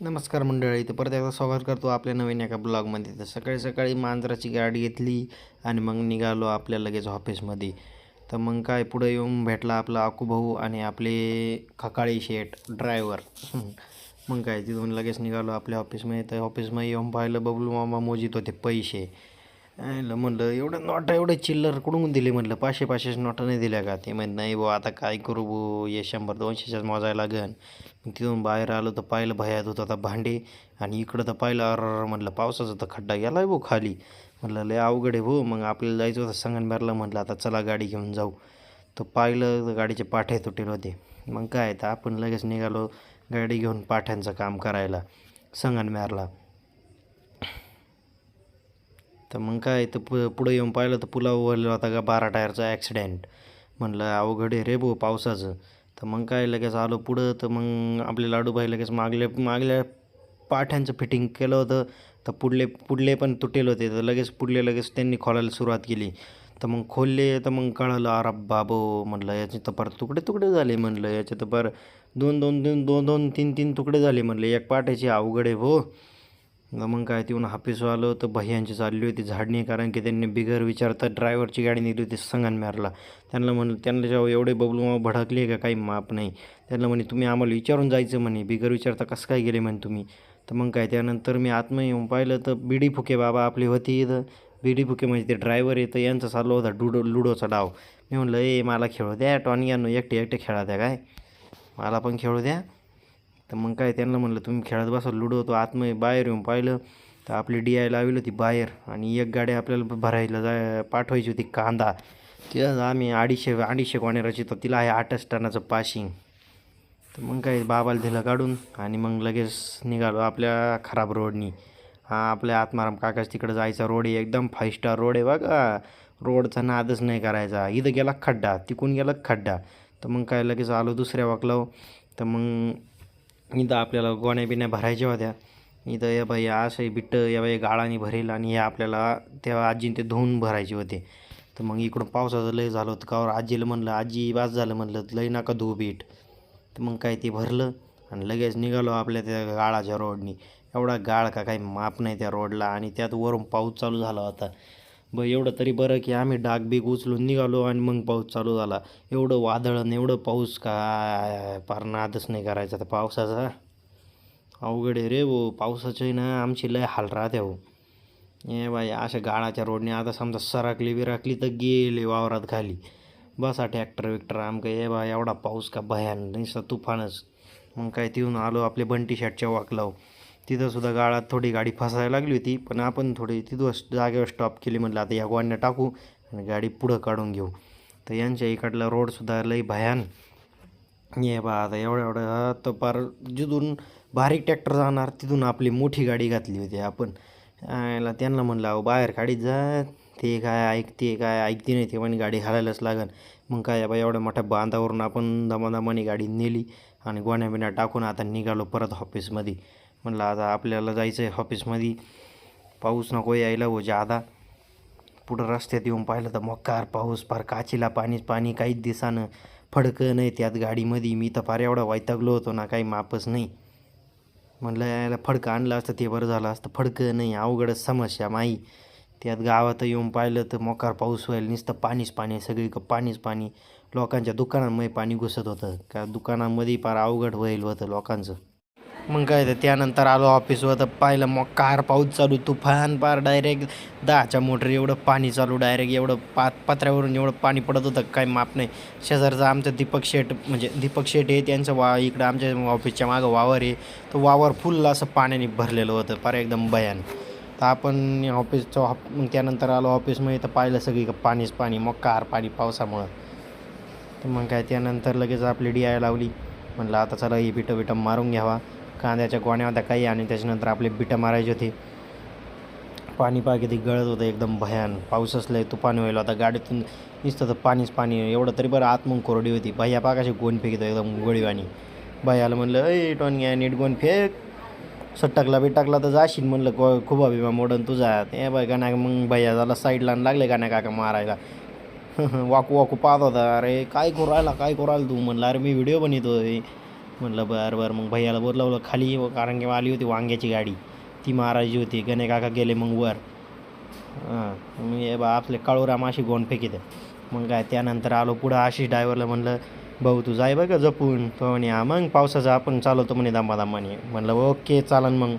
नमस्कार मंडळी तर परत एकदा स्वागत करतो आपल्या नवीन एका ब्लॉगमध्ये. तर सकाळी सकाळी मांजराची गाडी घेतली आणि मग निघालो आपल्या लगेच ऑफिसमध्ये. तर मग काय पुढं येऊन भेटला आपला आकूभाऊ आणि आपले खकाळी शेठ ड्रायव्हर मग काय तिथून लगेच निघालो आपल्या ऑफिसमध्ये तर ऑफिसमध्ये येऊन पाहिलं बबलू मामा मोजित होते पैसे. आयलं म्हणलं एवढं नोटा एवढे चिल्लर कुठून दिले म्हणलं पाचशे पाचशेच नोटा नाही दिल्या का? ते म्हण नाही बुवा आता काय करू भाऊ हे शंभर दोनशेच्याच मोजायला लागन. मग तिथून बाहेर आलो तर पाहिलं भयात होतं आता भांडे आणि इकडं तर पाहिलं अर म्हटलं पावसाचा तर खड्डा गेला आहे भाऊ खाली. म्हटलं लय अवघड आहे भाऊ मग आपल्याला जायचं होतं संगनमेरला म्हटलं आता चला गाडी घेऊन जाऊ. तर पाहिलं गाडीचे पाठे तुटेल होते. मग काय तर आपण लगेच निघालो गाडी घेऊन पाठ्यांचं काम करायला संगनमेरला. तर मग काय तर पु पुढं येऊन पाहिलं तर पुलावर होता का बारा टायरचा ॲक्सिडेंट म्हणलं अवघड आहे रे भाऊ पावसाचं. तर मग काय लगेच आलो पुढं तर मग आपले लाडूबाई लगेच मागल्या मागल्या पाठ्यांचं फिटिंग केलं होतं. तर पुढले पुढले पण तुटेल होते. तर लगेच पुढले लगेच त्यांनी खोलायला सुरुवात केली. तर मग खोलले तर मग कळालं अरे बाबो म्हटलं याचे तर पर तुकडे तुकडे झाले म्हणलं याचे तर पर दोन दोन दोन दोन दोन तीन तीन तुकडे झाले म्हणलं एक पाट्याची अवघड आहे हो मग काय तिहून हाफिसवर आलो तर भैयांची चालली होती झाडणी कारण की त्यांनी बिगर विचारता ड्रायव्हरची गाडी नेली होती संगनमेरला त्यांना म्हणलं त्यांना जेव्हा एवढे बबलू मामा भडकले का काही माप नाही. त्यांना म्हणे तुम्ही आम्हाला विचारून जायचं म्हणे बिगर विचारता कसं काय गेले म्हणे तुम्ही? तर मग काय त्यानंतर मी आत्म येऊन पाहिलं तर बिडी फुके बाबा आपली होती इथं. बिडी फुके म्हणजे ते ड्रायव्हर येतं यांचं चालू होता डुडो लुडोचा डाव. मी म्हणलं ए मला खेळू द्या टॉनियानो एकटे एकटे खेळा द्या काय? मला पण खेळू द्या. तर मग काय त्यांना म्हणलं तुम्ही खेळत बसा लुडो तो आतमध्ये बाहेर येऊन पाहिलं. तर आपली डी आय लावली होती बाहेर आणि एक गाडी आपल्याला भरायला जाय पाठवायची होती कांदा. तिथं आम्ही अडीचशे अडीचशे कोणेराची तर तिला आहे आठच टनाचं पाशिंग तर मग काय बाबाला दिलं काढून आणि मग लगेच निघालो आपल्या खराब रोडनी हा आपल्या आत्माराम काकाच तिकडं जायचा रोड आहे एकदम फाय स्टार रोड आहे बघा. रोडचा नादच नाही करायचा. इथं गेला खड्डा तिकून गेला खड्डा. तर मग काय लगेच आलो दुसऱ्या वाकलाव तर मग इथं आपल्याला गोण्या बिण्या भरायच्या होत्या. इथं या बाई असं बिट्ट या बाई गाळाने भरेल आणि हे आपल्याला तेव्हा आजीने ते धुवून भरायचे होते. तर मग इकडून पावसाचं लय झालं होतं. कावर आजीला म्हणलं आजी बास झालं म्हणलं लय नका धुऊ बीट. तर मग काय ते भरलं आणि लगेच निघालो आपल्या त्या गाळाच्या रोडनी एवढा गाळ का काही माप नाही त्या रोडला आणि त्यात वरून पाऊस चालू झाला होता. ब एवढं तरी बरं की आम्ही डाग बीग उचलून निघालो आणि मग पाऊस चालू झाला. एवढं वादळ आणि एवढं पाऊस काय? पार नादच नाही करायचा तर पावसाचा. अवघड आहे रे भाऊ पावसाचे ना आमची लय हाल राहते हो ए बाई अशा गाळाच्या रोडने आता समजा सराकली बिराकली तर गेले वावरात खाली. बसा ट्रॅक्टर विक्टर आमकं ए बा एवढा पाऊस का भयान नुसतं तुफानच. मग काय तिहून आलो आपले बंटी शर्टच्या वाकलाव तिथंसुद्धा गाळात थोडी गाडी फसायला लागली होती पण आपण थोडी तिथं जागेवर स्टॉप केली म्हटलं आता या गोण्या टाकू आणि गाडी पुढं काढून घेऊ. तर यांच्या इकडला रोडसुद्धा लई भयान. ये बा आता एवढं एवढं तर पार जिथून बारीक ट्रॅक्टर जाणार तिथून आपली मोठी गाडी घातली होती आपण. याला त्यांना म्हणलं अहो बाहेर गाडीत जा ते काय ऐकते काय ऐकते नाही ते पण गाडी घालायलाच लागन. मग काय बा एवढ्या मोठ्या बांधावरून आपण दमादमाने गाडी नेली आणि गोण्या बिण्या टाकून आता निघालो परत ऑफिसमध्ये म्हणलं आता आपल्याला जायचं आहे ऑफिसमध्ये पाऊस नको यायला हो जादा. पुढं रस्त्यात येऊन पाहिलं तर मक्कार पाऊस फार काचीला पाणीच पाणी काहीच दिसानं. फडकं नाही त्यात गाडीमध्ये मी तर फार एवढा वैतागलो होतो ना काही मापच नाही. म्हणलं यायला फडकं आणलं असतं ते बरं झालं असतं. फडकं नाही अवघडच समस्या माई. त्यात गावात येऊन पाहिलं तर मोकार पाऊस व्हायला नुसतं पाणीच पाणी सगळी पाणीच पाणी. लोकांच्या दुकानांमध्ये पाणी घुसत होतं. का दुकानामध्ये फार अवघड व्हायला होतं लोकांचं. मग काय तर त्यानंतर आलो ऑफिसवर तर पाहिलं मग कार पाऊस चालू तुफान पार डायरेक्ट दहाच्या मोटर एवढं पाणी चालू डायरेक्ट एवढं पा पत्र्यावरून एवढं पाणी पडत होतं काय माप नाही. शेजारचं आमचं दीपक शेठ म्हणजे दीपक शेठ हे त्यांचं वा इकडं आमच्या ऑफिसच्या मागं वावर आहे. तो वावर फुल असं पाण्याने भरलेलं होतं फार एकदम भयान. तर आपण ऑफिसचं ऑफ मग त्यानंतर आलो ऑफिसमध्ये तर पाहिलं सगळी पाणीच पाणी मग कार पाणी पावसामुळं. तर मग काय त्यानंतर लगेच आपली डी आय लावली. म्हणलं आता चला ही बिटं बिटं मारून घ्यावा. कांद्याच्या गोण्या होत्या काही आणि त्याच्यानंतर आपले बिटं मारायची होती. पाणी पा किती गळत होतं एकदम भयान. पाऊसच लय तुफान व्हायला होता. गाडीतून दिसतं तर पाणीच पाणी. एवढं तरी बरं आत मग कोरडी होती. भैया पाकाशी गोण फेकितो एकदम गोळीवाणी. भैयाला म्हणलं अय टोन घ्या नीट गोण फेक. सट्टकला बिटकला तर जाशील म्हणलं को खूप अभिमा मोडन तुझा ते बाय गाण्या मग भैया झाला साईडला आणि लागले गाण्या काका मारायला. वाकू वाकू पाहत होता अरे काय करू राहिला काय करू तू? म्हणलं अरे मी व्हिडिओ बनवतोय. म्हटलं बरं बरं. मग भैयाला बोलवलं खाली कारण की आली होती वांग्याची गाडी. ती महाराजी होती गणे काका गेले मग वर. हां मी हे बा आपले काळूराम अशी गोंड फेकीत मग काय त्यानंतर आलो पुढं आशिष ड्रायव्हरला म्हणलं भाऊ तू जाय बघा जपून. तो म्हणे हा मग पावसाचं आपण चालवतो म्हणे दामा दामाने म्हणलं ओके चालन मग.